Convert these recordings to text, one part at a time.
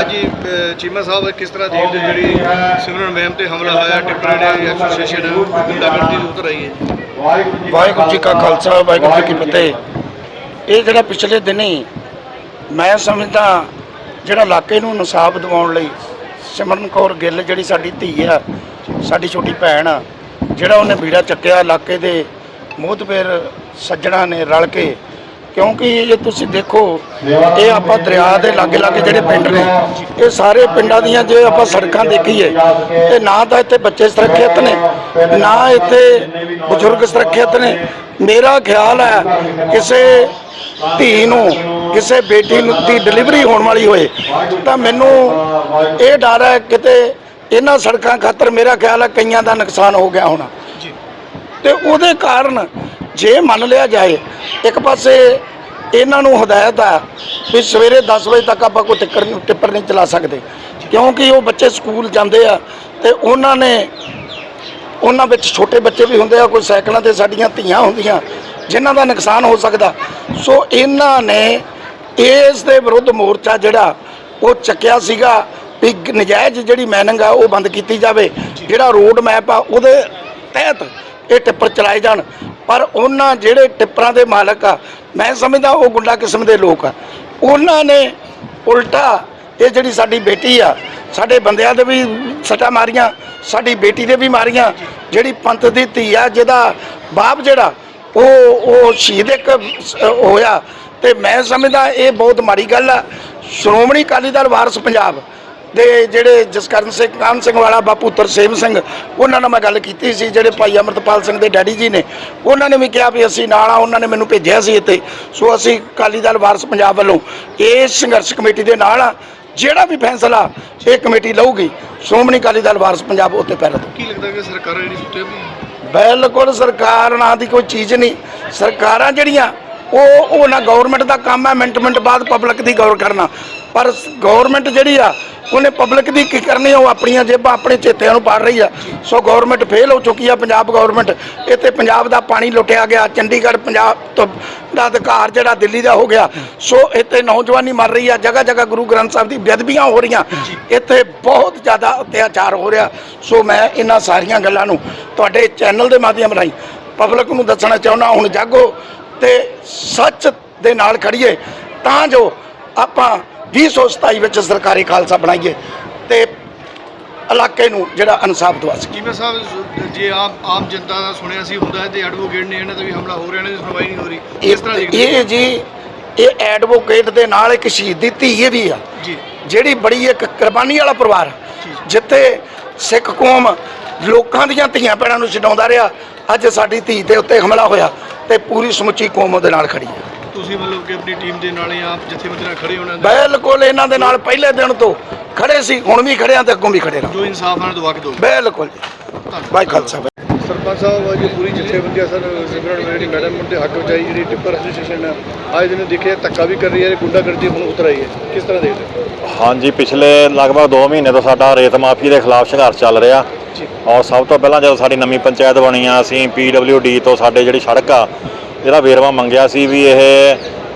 ਹਾਂਜੀ ਚੀਮਾ ਸਾਹਿਬ ਕਿਸ ਤਰ੍ਹਾਂ ਦੇਖਦੇ ਜਿਹੜੀ ਸਿਮਰਨ ਮੈਮ ਤੇ ਹਮਲਾ ਹੋਇਆ ਟਿੱਪਰ ਐਸੋਸੀਏਸ਼ਨ ਗੁੰਡਾਗਰਦੀ ਦੀ ਉਤਰ ਹੈ ਵਾਹਿਗੁਰੂ ਜੀ ਕਾ ਖਾਲਸਾ, ਵਾਹਿਗੁਰੂ ਜੀ ਕੀ ਫਤਿਹ। ਇਹ ਜਿਹੜਾ ਪਿਛਲੇ ਦਿਨੀ ਮੈਂ ਸਮਝਦਾ ਜਿਹੜਾ ਇਲਾਕੇ ਨੂੰ ਇਨਸਾਫ ਦਿਵਾਉਣ ਲਈ ਸਿਮਰਨ ਕੌਰ ਗਿੱਲ ਜਿਹੜੀ ਸਾਡੀ ਧੀ ਆ, ਸਾਡੀ ਛੋਟੀ ਭੈਣ ਆ, ਜਿਹੜਾ ਉਹਨੇ ਬੀੜਾ ਚੱਕਿਆ, ਇਲਾਕੇ ਦੇ ਮੋਹਤਬੇਰ ਸੱਜਣਾ ਨੇ ਰਲ ਕੇ ਕਿਉਂਕਿ ਇਹ ਤੁਸੀਂ ਦੇਖੋ ਇਹ ਆਪਾਂ ਦਰਿਆ ਦੇ ਲਾਗੇ ਲਾਗੇ ਜਿਹੜੇ ਪਿੰਡ ਨੇ ਇਹ ਸਾਰੇ ਪਿੰਡਾਂ ਦੀਆਂ ਜੇ ਆਪਾਂ ਸੜਕਾਂ ਦੇਖੀਏ ਤੇ ਨਾ ਤਾਂ ਇੱਥੇ ਬੱਚੇ ਸੁਰੱਖਿਅਤ ਨੇ ਨਾ ਇੱਥੇ ਬਜ਼ੁਰਗ ਸੁਰੱਖਿਅਤ ਨੇ। ਮੇਰਾ ਖਿਆਲ ਹੈ ਕਿਸੇ ਧੀ ਨੂੰ ਕਿਸੇ ਬੇਟੀ ਨੂੰ ਦੀ ਡਿਲੀਵਰੀ ਹੋਣ ਵਾਲੀ ਹੋਏ ਤਾਂ ਮੈਨੂੰ ਇਹ ਡਰ ਹੈ ਕਿਤੇ ਇਹਨਾਂ ਸੜਕਾਂ ਖਾਤਰ ਮੇਰਾ ਖਿਆਲ ਹੈ ਕਈਆਂ ਦਾ ਨੁਕਸਾਨ ਹੋ ਗਿਆ ਹੋਣਾ। ਤੇ ਉਹਦੇ ਕਾਰਨ ਜੇ ਮੰਨ ਲਿਆ ਜਾਏ, ਇੱਕ ਪਾਸੇ ਇਹਨਾਂ ਨੂੰ ਹਦਾਇਤ ਆ ਵੀ ਸਵੇਰੇ 10 ਵਜੇ ਤੱਕ ਆਪਾਂ ਕੋਈ ਟਿੱਕਰ ਟਿੱਪਰ ਨਹੀਂ ਚਲਾ ਸਕਦੇ। ਕਿਉਂਕਿ ਉਹ ਬੱਚੇ ਸਕੂਲ ਜਾਂਦੇ ਆ ਤੇ ਉਹਨਾਂ ਨੇ, ਉਹਨਾਂ ਵਿੱਚ ਛੋਟੇ ਬੱਚੇ ਵੀ ਹੁੰਦੇ ਆ, ਕੋਈ ਸਾਈਕਲਾਂ ਤੇ ਸਾਡੀਆਂ ਧੀਆਂ ਹੁੰਦੀਆਂ, ਜਿਨ੍ਹਾਂ ਦਾ ਨੁਕਸਾਨ ਹੋ ਸਕਦਾ। ਸੋ ਇਹਨਾਂ ਨੇ ਇਸ ਦੇ ਵਿਰੁੱਧ ਮੋਰਚਾ ਜਿਹੜਾ, ਉਹ ਚੱਕਿਆ ਸੀਗਾ ਵੀ ਨਜਾਇਜ਼ ਜਿਹੜੀ ਮੈਨਿੰਗ ਆ, ਉਹ ਬੰਦ ਕੀਤੀ ਜਾਵੇ। ਜਿਹੜਾ ਰੋਡ ਮੈਪ ਆ, ਉਹਦੇ ਤਹਿਤ ਇਹ ਟਿੱਪਰ ਚਲਾਏ ਜਾਣ। ਪਰ ਉਹਨਾਂ ਜਿਹੜੇ ਟਿੱਪਰਾਂ ਦੇ ਮਾਲਕ ਆ, ਮੈਂ ਸਮਝਦਾ ਉਹ ਗੁੰਡਾ ਕਿਸਮ ਦੇ ਲੋਕ ਆ। ਉਹਨਾਂ ਨੇ ਉਲਟਾ ਇਹ ਜਿਹੜੀ ਸਾਡੀ ਬੇਟੀ ਆ, ਸਾਡੇ ਬੰਦਿਆਂ ਦੇ ਵੀ ਸੱਟਾਂ ਮਾਰੀਆਂ, ਸਾਡੀ ਬੇਟੀ ਦੇ ਵੀ ਮਾਰੀਆਂ, ਜਿਹੜੀ ਪੰਥ ਦੀ ਧੀ ਆ, ਜਿਹਦਾ ਬਾਪ ਜਿਹੜਾ, ਉਹ ਉਹ ਸ਼ਹੀਦ ਇੱਕ ਹੋਇਆ। ਤੇ ਮੈਂ ਸਮਝਦਾ ਇਹ ਬਹੁਤ ਮਾੜੀ ਗੱਲ ਆ। ਸ਼੍ਰੋਮਣੀ ਅਕਾਲੀ ਦਲ ਵਾਰਸ ਪੰਜਾਬ ਦੇ ਜਿਹੜੇ ਜਸਕਰਨ ਸਿੰਘ ਕਾਨ ਸਿੰਘ ਵਾਲਾ ਬਾਪੂ ਤਰਸੇਮ ਸਿੰਘ ਉਹਨਾਂ ਨਾਲ ਮੈਂ ਗੱਲ ਕੀਤੀ ਸੀ ਜਿਹੜੇ ਭਾਈ ਅਮਰਤਪਾਲ ਸਿੰਘ ਦੇ ਡੈਡੀ ਜੀ ਨੇ ਉਹਨਾਂ ਨੇ ਵੀ ਕਿਹਾ ਵੀ ਅਸੀਂ ਨਾਲ ਆ ਉਹਨਾਂ ਨੇ ਮੈਨੂੰ ਭੇਜਿਆ ਸੀ ਇੱਥੇ। ਸੋ ਅਸੀਂ ਅਕਾਲੀ ਦਲ ਵਾਰਸ ਪੰਜਾਬ ਵੱਲੋਂ ਇਸ ਸੰਘਰਸ਼ ਕਮੇਟੀ ਦੇ ਨਾਲ ਆ ਜਿਹੜਾ ਵੀ ਫੈਸਲਾ ਇਹ ਕਮੇਟੀ ਲਊਗੀ ਸ਼੍ਰੋਮਣੀ ਅਕਾਲੀ ਦਲ ਵਾਰਸ ਪੰਜਾਬ ਉੱਤੇ ਪੈਰ ਰੱਖੂ ਕੀ ਲੱਗਦਾ ਕਿ ਸਰਕਾਰਾਂ ਜਿਹੜੀ ਸੁੱਤੇ ਵੀ ਬਿਲਕੁਲ ਸਰਕਾਰ ਨਾਂ ਦੀ ਕੋਈ ਚੀਜ਼ ਨਹੀਂ। ਸਰਕਾਰਾਂ ਜਿਹੜੀਆਂ ਉਹ ਉਹ ਨਾ ਗਵਰਨਮੈਂਟ ਦਾ ਕੰਮ ਹੈ ਮਿੰਟ ਮਿੰਟ ਬਾਅਦ ਪਬਲਿਕ ਦੀ ਗੌਰ ਕਰਨਾ। ਪਰ ਗਵਰਨਮੈਂਟ ਜਿਹੜੀ ਆ ਉਹਨੇ ਪਬਲਿਕ ਦੀ ਕੀ ਕਰਨੀ ਉਹ ਆਪਣੀਆਂ ਜੇਬਾਂ ਆਪਣੇ ਚੇਤਿਆਂ ਨੂੰ ਪਾੜ ਰਹੀ ਆ। ਸੋ ਗਵਰਨਮੈਂਟ ਫੇਲ ਹੋ ਚੁੱਕੀ ਆ ਪੰਜਾਬ ਗਵਰਨਮੈਂਟ ਇੱਥੇ ਪੰਜਾਬ ਦਾ ਪਾਣੀ ਲੁੱਟਿਆ ਗਿਆ। ਚੰਡੀਗੜ੍ਹ ਪੰਜਾਬ ਤੋਂ ਦਾ ਅਧਿਕਾਰ ਜਿਹੜਾ ਦਿੱਲੀ ਦਾ ਹੋ ਗਿਆ। ਸੋ ਇੱਥੇ ਨੌਜਵਾਨੀ ਮਰ ਰਹੀ ਆ। ਜਗ੍ਹਾ ਜਗ੍ਹਾ ਗੁਰੂ ਗ੍ਰੰਥ ਸਾਹਿਬ ਦੀ ਬੇਅਦਬੀਆਂ ਹੋ ਰਹੀਆਂ। ਇੱਥੇ ਬਹੁਤ ਜ਼ਿਆਦਾ ਅਤਿਆਚਾਰ ਹੋ ਰਿਹਾ। ਸੋ ਮੈਂ ਇਹਨਾਂ ਸਾਰੀਆਂ ਗੱਲਾਂ ਨੂੰ ਤੁਹਾਡੇ ਚੈਨਲ ਦੇ ਮਾਧਿਅਮ ਰਾਹੀਂ ਪਬਲਿਕ ਨੂੰ ਦੱਸਣਾ ਚਾਹੁੰਦਾ ਹੁਣ ਜਾਗੋ ਤੇ ਸੱਚ ਦੇ ਨਾਲ ਖੜੀਏ। ਤਾਂ ਜੋ ਆਪਾਂ 2027 ਵਿੱਚ ਸਰਕਾਰੀ ਖਾਲਸਾ ਬਣਾਈਏ ਤੇ ਇਲਾਕੇ ਨੂੰ ਜਿਹੜਾ ਇਨਸਾਫ ਦਵਾ ਸਕੀਏ। ਚੀਮਾ ਸਾਹਿਬ ਜੇ ਆਮ ਆਮ ਜਨਤਾ ਦਾ ਸੁਣਿਆ ਸੀ ਹੁੰਦਾ ਹੈ ਤੇ ਐਡਵੋਕੇਟ ਨੇ ਇਹਨਾਂ ਤੇ ਵੀ ਹਮਲਾ ਹੋ ਰਿਹਾ ਦੀ ਸੁਣਵਾਈ ਨਹੀਂ ਹੋ ਰਹੀ। ਕਿਸ ਤਰ੍ਹਾਂ ਇਹ ਜੀ ਇਹ ਐਡਵੋਕੇਟ ਦੇ ਨਾਲ ਇੱਕ ਸ਼ਹੀਦ ਦੀ ਧੀ ਇਹ ਵੀ ਆ ਜਿਹੜੀ ਬੜੀ ਇੱਕ ਕੁਰਬਾਨੀ ਵਾਲਾ ਪਰਿਵਾਰ। ਜਿੱਥੇ ਸਿੱਖ ਕੌਮ ਲੋਕਾਂ ਦੀਆਂ ਧੀਆਂ ਭੈਣਾਂ ਨੂੰ ਛਡਾਉਂਦਾ ਰਿਹਾ ਅੱਜ ਸਾਡੀ ਧੀ ਦੇ ਉੱਤੇ ਹਮਲਾ ਹੋਇਆ ਤੇ ਪੂਰੀ ਸਮੁੱਚੀ ਕੌਮ ਉਹਦੇ ਨਾਲ ਖੜੀ ਹੈ ਤੁਸੀਂ ਮਤਲਬ ਕਿ ਆਪਣੀ ਟੀਮ ਦੇ ਨਾਲ ਜਾਂ ਆਪ ਜਥੇਬੰਦੀ ਨਾਲ ਖੜੇ ਹੋਣਾ ਬਿਲਕੁਲ ਇਹਨਾਂ ਦੇ ਨਾਲ ਪਹਿਲੇ ਦਿਨ ਤੋਂ ਖੜੇ ਸੀ ਹੁਣ ਵੀ ਖੜੇ ਆ ਤੇ ਅੱਗੋਂ ਵੀ ਖੜੇ ਰਹਾਂ। ਜੋ ਇਨਸਾਫ ਨਾਲ ਦਵਾ ਕੇ ਦਿਓ। ਬਿਲਕੁਲ ਬਾਈ ਖਾਲਸਾ ਸਰਪੰਚ ਸਾਹਿਬ ਅੱਜ ਪੂਰੀ ਜਥੇਬੰਦੀ ਸਰ ਸਿਮਰਨ ਮੇਰੀ ਮੈਡਮ ਦੇ ਹੱਕ ਵਿੱਚ ਆਈ ਜਿਹੜੀ ਟਿੱਪਰ ਐਸੋਸੀਏਸ਼ਨ ਹੈ ਅੱਜ ਦਿਨ ਦੇਖਿਆ ਧੱਕਾ ਵੀ ਕਰ ਰਹੀ ਹੈ ਗੁੰਡਾਗਰਦੀ ਹੁਣ ਉਤਰ ਆਈ ਹੈ। ਕਿਸ ਤਰ੍ਹਾਂ ਦੇਖਦੇ ਹੋ? ਹਾਂਜੀ ਪਿਛਲੇ ਲਗਭਗ 2 ਮਹੀਨੇ ਤੋਂ ਸਾਡਾ ਰੇਤ ਮਾਫੀ ਦੇ ਖਿਲਾਫ ਸੰਘਰਸ਼ ਚੱਲ ਰਿਹਾ। ਜੀ। ਔਰ ਸਭ ਤੋਂ ਪਹਿਲਾਂ ਜਦੋਂ ਸਾਡੀ ਨਵੀਂ ਪੰਚਾਇਤ ਬਣੀ ਆ ਅਸੀਂ ਡੀ ਤੋਂ ਸਾਡੇ ਜਿਹੜੀ ਸੜਕ ਆ ਇਹਦਾ ਵੇਰਵਾ ਮੰਗਿਆ ਸੀ ਵੀ ਇਹ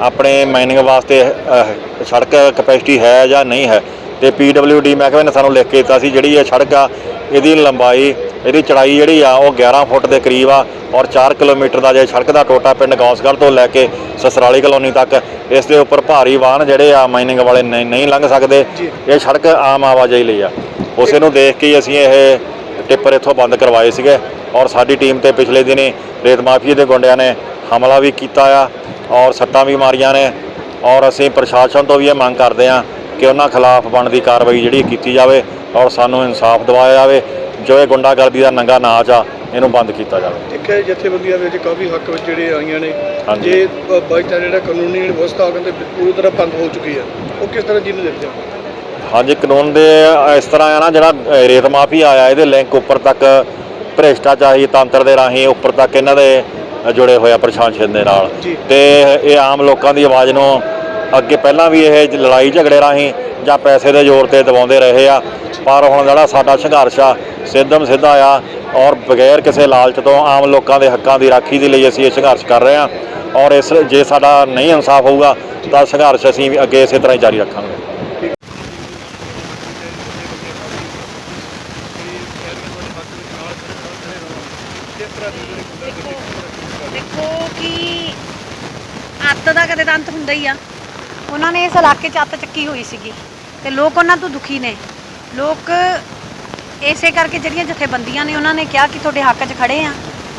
ਆਪਣੇ ਮਾਈਨਿੰਗ ਵਾਸਤੇ ਅਹ, ਸੜਕ ਕਪੈਸਿਟੀ ਹੈ ਜਾਂ ਨਹੀਂ ਹੈ। ਤੇ ਡੀ ਮਹਿਕਮੇ ਨੇ ਸਾਨੂੰ ਲਿਖ ਕੇ ਦਿੱਤਾ ਸੀ ਜਿਹੜੀ ਇਹ ਸੜਕ ਆ ਇਹਦੀ ਲੰਬਾਈ ਇਹਦੀ ਚੜਾਈ ਜਿਹੜੀ ਆ ਉਹ 11 ਫੁੱਟ ਦੇ ਕਰੀਬ ਆ ਔਰ 4 ਕਿਲੋਮੀਟਰ ਦਾ ਜੇ ਸੜਕ ਦਾ ਟੋਟਾ ਪਿੰਡ ਗੌਸਗੜ੍ਹ ਤੋਂ ਲੈ ਕੇ ਸਸਰਾਲੀ ਕਲੋਨੀ ਤੱਕ ਇਸ ਦੇ ਉੱਪਰ ਭਾਰੀ ਵਾਹਨ ਜਿਹੜੇ ਆ ਮਾਈਨਿੰਗ ਵਾਲੇ ਨਹੀਂ ਨਹੀਂ ਲੰਘ ਸਕਦੇ। ਇਹ ਸੜਕ ਆਮ ਆਵਾਜਾਈ ਲਈ ਆ। ਉਸੇ ਨੂੰ ਦੇਖ ਕੇ ਹੀ ਅਸੀਂ ਇਹ ਟਿੱਪਰ ਇੱਥੋਂ ਬੰਦ ਕਰਵਾਏ ਸੀਗੇ ਔਰ ਸਾਡੀ ਟੀਮ ਤੇ ਪਿਛਲੇ ਦਿਨੀ ਰੇਤ ਮਾਫੀਏ ਦੇ ਗੁੰਡਿਆਂ ਨੇ ਹਮਲਾ ਵੀ ਕੀਤਾ ਆ ਔਰ ਸੱਟਾਂ ਵੀ ਮਾਰੀਆਂ ਨੇ ਔਰ ਅਸੀਂ ਪ੍ਰਸ਼ਾਸਨ ਤੋਂ ਵੀ ਇਹ ਮੰਗ ਕਰਦੇ ਆ ਕਿ ਉਹਨਾਂ ਖਿਲਾਫ ਬਣਦੀ ਕਾਰਵਾਈ ਜਿਹੜੀ ਕੀਤੀ ਜਾਵੇ ਔਰ ਸਾਨੂੰ ਇਨਸਾਫ ਦਿਵਾਇਆ ਜਾਵੇ ਜੋ ਇਹ ਗੁੰਡਾਗਰਦੀ ਦਾ ਨੰਗਾ ਨਾਚ ਆ ਇਹਨੂੰ ਬੰਦ ਕੀਤਾ ਜਾਵੇ। ਇੱਕ ਹੈ ਜਥੇਬੰਦੀਆਂ ਵਿੱਚ ਕਾਫੀ ਹੱਕ ਵਿੱਚ ਜਿਹੜੇ ਆਈਆਂ ਨੇ। ਜੇ ਬਾਈ ਚਾਂਸ ਜਿਹੜਾ ਕਾਨੂੰਨੀ ਵਿਵਸਥਾ ਕਹਿੰਦੇ ਪੂਰੀ ਤਰ੍ਹਾਂ ਬੰਦ ਹੋ ਚੁੱਕੀ ਹੈ ਉਹ ਕਿਸ ਤਰ੍ਹਾਂ ਜਿਹਨੂੰ ਦੇਖਦੇ ਹੋ? ਹਾਂਜੀ ਕਾਨੂੰਨ ਦੇ ਇਸ ਤਰ੍ਹਾਂ ਆ ਨਾ ਜਿਹੜਾ ਰੇਤ ਮਾਫੀ ਆਇਆ ਇਹਦੇ ਲਿੰਕ ਉੱਪਰ ਤੱਕ ਭ੍ਰਿਸ਼ਟਾਚਾਰੀ ਤੰਤਰ ਦੇ ਰਾਹੀਂ ਉੱਪਰ ਤੱਕ ਇਹਨਾਂ ਦੇ ਜੁੜੇ ਹੋਏ ਆ ਪ੍ਰਸ਼ਾਂਤ ਛਿੰਦ ਦੇ ਨਾਲ। ਤੇ ਇਹ ਆਮ ਲੋਕਾਂ ਦੀ ਆਵਾਜ਼ ਨੂੰ ਅੱਗੇ ਪਹਿਲਾਂ ਵੀ ਇਹ ਲੜਾਈ ਝਗੜੇ ਰਾਹੀਂ ਜਾਂ ਪੈਸੇ ਦੇ ਜ਼ੋਰ ਤੇ ਦਬਾਉਂਦੇ ਰਹੇ ਆ। ਪਰ ਹੁਣ ਜਿਹੜਾ ਸਾਡਾ ਸੰਘਰਸ਼ ਆ ਸਿੱਧਮ ਸਿੱਧਾ ਆ ਔਰ ਬਗੈਰ ਕਿਸੇ ਲਾਲਚ ਤੋਂ ਆਮ ਲੋਕਾਂ ਦੇ ਹੱਕਾਂ ਦੀ ਰਾਖੀ ਦੇ ਲਈ ਅਸੀਂ ਇਹ ਸੰਘਰਸ਼ ਕਰ ਰਹੇ ਆ। ਔਰ ਇਸ ਜੇ ਸਾਡਾ ਨਹੀਂ ਇਨਸਾਫ ਹੋਊਗਾ ਤਾਂ ਸੰਘਰਸ਼ ਅਸੀਂ ਅੱਗੇ ਇਸੇ ਤਰ੍ਹਾਂ ਹੀ ਜਾਰੀ ਰੱਖਾਂਗੇ। ਦੇਖੋ ਕਿ ਅੱਤ ਦਾ ਕਦੇ ਤਾਂ ਅੰਤ ਹੁੰਦਾ ਹੀ ਆ। ਉਹਨਾਂ ਨੇ ਇਸ ਇਲਾਕੇ 'ਚ ਅੱਤ ਚੱਕੀ ਹੋਈ ਸੀਗੀ ਤੇ ਲੋਕ ਉਹਨਾਂ ਤੋਂ ਦੁਖੀ ਨੇ। ਲੋਕ ਇਸੇ ਕਰਕੇ ਜਿਹੜੀਆਂ ਜਥੇਬੰਦੀਆਂ ਨੇ ਉਹਨਾਂ ਨੇ ਕਿਹਾ ਕਿ ਤੁਹਾਡੇ ਹੱਕ 'ਚ ਖੜੇ ਆ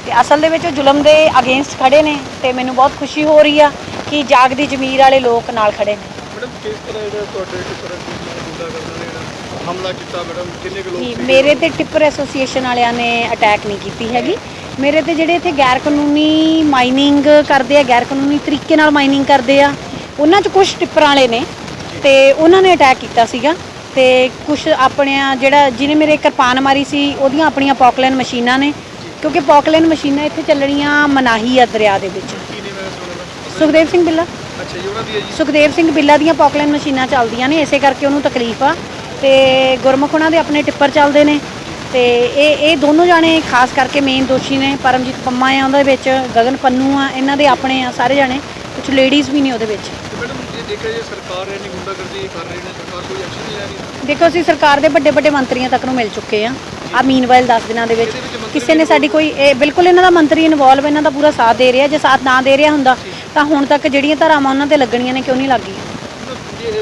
ਤੇ ਅਸਲ ਦੇ ਵਿੱਚ ਉਹ ਜ਼ੁਲਮ ਦੇ ਅਗੇਂਸਟ ਖੜੇ ਨੇ ਤੇ ਮੈਨੂੰ ਬਹੁਤ ਖੁਸ਼ੀ ਹੋ ਰਹੀ ਆ ਕਿ ਜਾਗਦੀ ਜ਼ਮੀਰ ਵਾਲੇ ਲੋਕ ਨਾਲ ਖੜੇ ਨੇ। ਮੈਡਮ ਕਿਸ ਤਰ੍ਹਾਂ ਇਹਦਾ ਤੁਹਾਡੇ ਟਿੱਪਰ ਗੁੰਡਾ ਕਰਦਾ ਨੇ ਜਿਹੜਾ ਹਮਲਾ ਕੀਤਾ ਮੈਡਮ? ਕਿੰਨੇ ਕੁ ਲੋਕ ਨਹੀਂ ਸੀਗੇ? ਮੇਰੇ ਤੇ ਟਿੱਪਰ ਐਸੋਸੀਏਸ਼ਨ ਵਾਲਿਆਂ ਨੇ ਅਟੈਕ ਨਹੀਂ ਕੀਤੀ ਹੈਗੀ। ਮੇਰੇ ਤੇ ਜਿਹੜੇ ਇੱਥੇ ਗੈਰ ਕਾਨੂੰਨੀ ਮਾਈਨਿੰਗ ਕਰਦੇ ਆ ਗੈਰ ਕਾਨੂੰਨੀ ਤਰੀਕੇ ਨਾਲ ਮਾਈਨਿੰਗ ਕਰਦੇ ਆ ਉਹਨਾਂ 'ਚ ਕੁਝ ਟਿੱਪਰਾਂ ਵਾਲੇ ਨੇ ਤੇ ਉਹਨਾਂ ਨੇ ਅਟੈਕ ਕੀਤਾ ਸੀਗਾ ਤੇ ਕੁਝ ਆਪਣਿਆਂ ਜਿਹੜਾ ਜਿਹਨੇ ਮੇਰੇ ਕਿਰਪਾਨ ਮਾਰੀ ਸੀ ਉਹਦੀਆਂ ਆਪਣੀਆਂ ਪੌਕਲੈਨ ਮਸ਼ੀਨਾਂ ਨੇ ਕਿਉਂਕਿ ਪੌਕਲੈਨ ਮਸ਼ੀਨਾਂ ਇੱਥੇ ਚੱਲਣੀਆਂ ਮਨਾਹੀ ਆ ਦਰਿਆ ਦੇ ਵਿੱਚ। ਸੁਖਦੇਵ ਸਿੰਘ ਬਿੱਲਾ। ਅੱਛਾ ਜੀ ਉਹਨਾਂ ਦੀ ਜੀ। ਸੁਖਦੇਵ ਸਿੰਘ ਬਿੱਲਾ ਦੀਆਂ ਪੌਕਲੈਨ ਮਸ਼ੀਨਾਂ ਚੱਲਦੀਆਂ ਨੇ ਇਸੇ ਕਰਕੇ ਉਹਨੂੰ ਤਕਲੀਫ ਆ ਤੇ ਗੁਰਮੁਖ ਉਹਨਾਂ ਦੇ ਆਪਣੇ ਟਿੱਪਰ ਚੱਲਦੇ ਨੇ। ਤੇ ਇਹ ਇਹ ਦੋਨੋਂ ਜਾਣੇ ਖਾਸ ਕਰਕੇ ਮੇਨ ਦੋਸ਼ੀ ਨੇ ਪਰਮਜੀਤ ਪੰਮਾ ਆ ਉਹਦੇ ਵਿੱਚ ਗਗਨ ਪੰਨੂ ਆ ਇਹਨਾਂ ਦੇ ਆਪਣੇ ਆ ਸਾਰੇ ਜਾਣੇ ਕੁਝ ਲੇਡੀਜ਼ ਵੀ ਨੇ ਉਹਦੇ ਵਿੱਚ। ਤੇ ਮੈਡਮ ਜੇ ਦੇਖਿਆ ਜੇ ਸਰਕਾਰ ਇਹਨੀ ਗੁੰਡਾਗਰਦੀ ਕਰ ਰਹੀ ਨੇ ਸਰਕਾਰ ਕੋਈ ਐਕਸ਼ਨ ਨਹੀਂ ਲੈ ਰਹੀ? ਦੇਖੋ ਅਸੀਂ ਸਰਕਾਰ ਦੇ ਵੱਡੇ ਵੱਡੇ ਮੰਤਰੀਆਂ ਤੱਕ ਨੂੰ ਮਿਲ ਚੁੱਕੇ ਆ। ਆ ਮੀਨਵਾਈਲ 10 ਦਿਨਾਂ ਦੇ ਵਿੱਚ। ਕਿਸੇ ਨੇ ਸਾਡੀ ਕੋਈ ਇਹ ਬਿਲਕੁਲ ਇਹਨਾਂ ਦਾ ਮੰਤਰੀ ਇਨਵੋਲਵ ਇਹਨਾਂ ਦਾ ਪੂਰਾ ਸਾਥ ਦੇ ਰਿਹਾ ਜੇ ਸਾਥ ਨਾ ਦੇ ਰਿਹਾ ਹੁੰਦਾ ਤਾਂ ਹੁਣ ਤੱਕ ਜਿਹੜੀਆਂ ਧਾਰਾਵਾਂ ਉਹਨਾਂ ਤੇ ਲੱਗਣੀਆਂ ਨੇ ਕਿਉਂ ਨਹੀਂ ਲੱਗੀਆਂ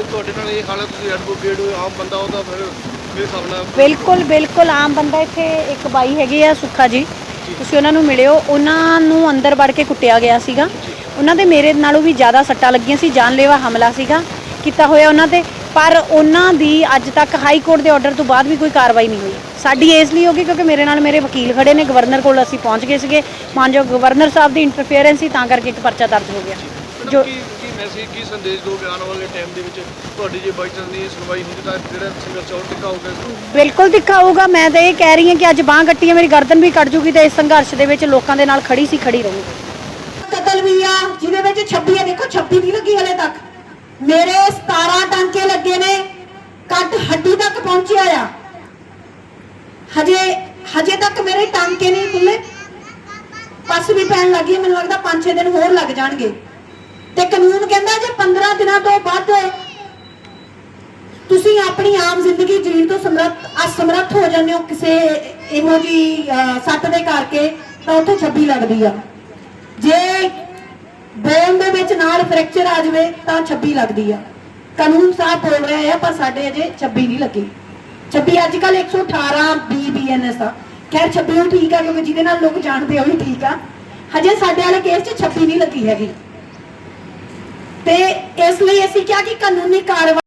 ਤੁਹਾਡੇ ਨਾਲ ਇਹ ਹਾਲਤ ਤੁਸੀਂ ਐਡਵੋਕੇਟ ਹੋ ਆਮ ਬੰਦਾ ਉਹਦਾ ਫਿਰ ਮੇਰੇ ਹਿਸਾਬ ਨਾਲ ਬਿਲਕੁਲ ਬਿਲਕੁਲ ਆਮ ਬੰਦਾ ਇੱਥੇ ਇੱਕ ਬਾਈ ਹੈਗੇ ਆ ਸੁੱਖਾ ਜੀ। ਤੁਸੀਂ ਉਹਨਾਂ ਨੂੰ ਮਿਲਿਓ। ਉਹਨਾਂ ਨੂੰ ਅੰਦਰ ਵੜ ਕੇ ਕੁੱਟਿਆ ਗਿਆ ਸੀਗਾ। ਉਹਨਾਂ ਦੇ ਮੇਰੇ ਨਾਲੋਂ ਵੀ ਜ਼ਿਆਦਾ ਸੱਟਾਂ ਲੱਗੀਆਂ ਸੀ। ਜਾਨਲੇਵਾ ਹਮਲਾ ਸੀਗਾ, ਕੀਤਾ ਹੋਇਆ ਉਹਨਾਂ ਤੇ। ਪਰ ਉਹਨਾਂ ਦੀ ਅੱਜ ਤੱਕ ਹਾਈ ਕੋਰਟ ਦੇ ਆਰਡਰ ਤੋਂ ਬਾਅਦ ਵੀ ਕੋਈ ਕਾਰਵਾਈ ਨਹੀਂ ਹੋਈ। ਸਾਡੀ ਇਸ ਲਈ ਹੋ ਗਈ ਕਿਉਂਕਿ ਮੇਰੇ ਨਾਲ ਮੇਰੇ ਵਕੀਲ ਖੜੇ ਨੇ। ਗਵਰਨਰ ਕੋਲ ਅਸੀਂ ਪਹੁੰਚ ਗਏ ਸੀਗੇ। ਮਾਨਯੋਗ ਗਵਰਨਰ ਸਾਹਿਬ ਦੀ ਇੰਟਰਫੇਰੈਂਸ ਸੀ, ਤਾਂ ਕਰਕੇ ਇੱਕ ਪਰਚਾ ਦਰਜ ਹੋ ਗਿਆ। ਜੋ ਜੋ ਕੀ ਸੰਦੇਸ਼ ਦੋਗੇ ਆਉਣ ਵਾਲੇ ਟਾਈਮ ਦੇ ਵਿੱਚ? ਤੁਹਾਡੀ ਜੇ ਬਾਈ ਚਾਂਸ ਨਹੀਂ ਸੁਣਵਾਈ ਹੁੰਦੀ ਤਾਂ ਜਿਹੜਾ ਸੰਘਰਸ਼ ਹੋਰ ਟਿਕਾ ਹੋਊਗਾ ਇਸ ਨੂੰ? ਬਿਲਕੁਲ ਦਿਖਾਊਗਾ। ਮੈਂ ਤਾਂ ਇਹ ਕਹਿ ਰਹੀ ਹਾਂ ਕਿ ਅੱਜ ਬਾਹ ਕੱਟੀ ਹੈ ਮੇਰੀ ਗਰਦਨ ਵੀ ਕੱਟ ਜੂਗੀ ਤੇ ਇਸ ਸੰਘਰਸ਼ ਦੇ ਵਿੱਚ ਲੋਕਾਂ ਦੇ ਨਾਲ ਖੜੀ ਸੀ ਖੜੀ ਰਹੂੰਗੀ। ਕਤਲ ਵੀ ਆ ਜਿਹਦੇ ਵਿੱਚ 26 ਆ ਦੇਖੋ 26 ਨਹੀਂ ਲੱਗੀ ਹਲੇ ਤੱਕ। ਮੇਰੇ 17 ਟਾਂਕੇ ਲੱਗੇ ਨੇ ਕੱਟ ਹੱਡੀ ਤੱਕ ਪਹੁੰਚਿਆ ਆ। ਹਜੇ ਹਜੇ ਤੱਕ ਮੇਰੇ ਟਾਂਕੇ ਨਹੀਂ ਖੁੱਲੇ ਪਸ ਵੀ ਪੈਣ ਲੱਗੀ ਹੈ, ਮੈਨੂੰ ਲੱਗਦਾ 5-6 ਦਿਨ ਹੋਰ ਲੱਗ ਜਾਣਗੇ। ਤੇ ਕਾਨੂੰਨ ਕਹਿੰਦਾ 15 ਦਿਨਾਂ ਤੋਂ ਵੱਧ ਤੁਸੀਂ ਆਪਣੀ ਆਮ ਜ਼ਿੰਦਗੀ ਜੀਣ ਤੋਂ ਸਮਰੱਥ, ਅਸਮਰੱਥ ਹੋ ਜਾਂਦੇ ਹੋ ਕਿਸੇ ਇਹੋ ਜੀ ਸੱਟ ਦੇ ਕਰਕੇ, ਤਾਂ ਉੱਥੇ 26 ਲੱਗਦੀ ਆ। ਜੇ ਬੋਨ ਦੇ ਵਿੱਚ ਨਾਲ ਫ੍ਰੈਕਚਰ ਆ ਜਾਵੇ, ਤਾਂ 26 ਲੱਗਦੀ ਆ। ਕਾਨੂੰਨ ਸਾਹਿਬ ਬੋਲ ਰਿਹਾ ਆ, ਪਰ ਸਾਡੇ ਅਜੇ 26 ਨਹੀਂ ਲੱਗੀ। 26 ਅੱਜ ਕੱਲ 118 ਬੀਬੀਐਨਐਸ ਆ। ਖੈਰ 26 ਵੀ ਠੀਕ ਆ, ਕਿਉਂਕਿ ਜਿਹਦੇ ਨਾਲ ਲੋਕ ਜਾਣਦੇ ਆ, ਉਹ ਵੀ ਠੀਕ ਆ। ਹਜੇ ਸਾਡੇ ਵਾਲੇ ਕੇਸ 'ਚ 26 ਨਹੀਂ ਲੱਗੀ ਹੈਗੀ। ਤੇ ਇਸ ਲਈ ਅਸੀਂ ਕਿਹਾ ਕਿ ਕਾਨੂੰਨੀ ਕਾਰਵਾਈ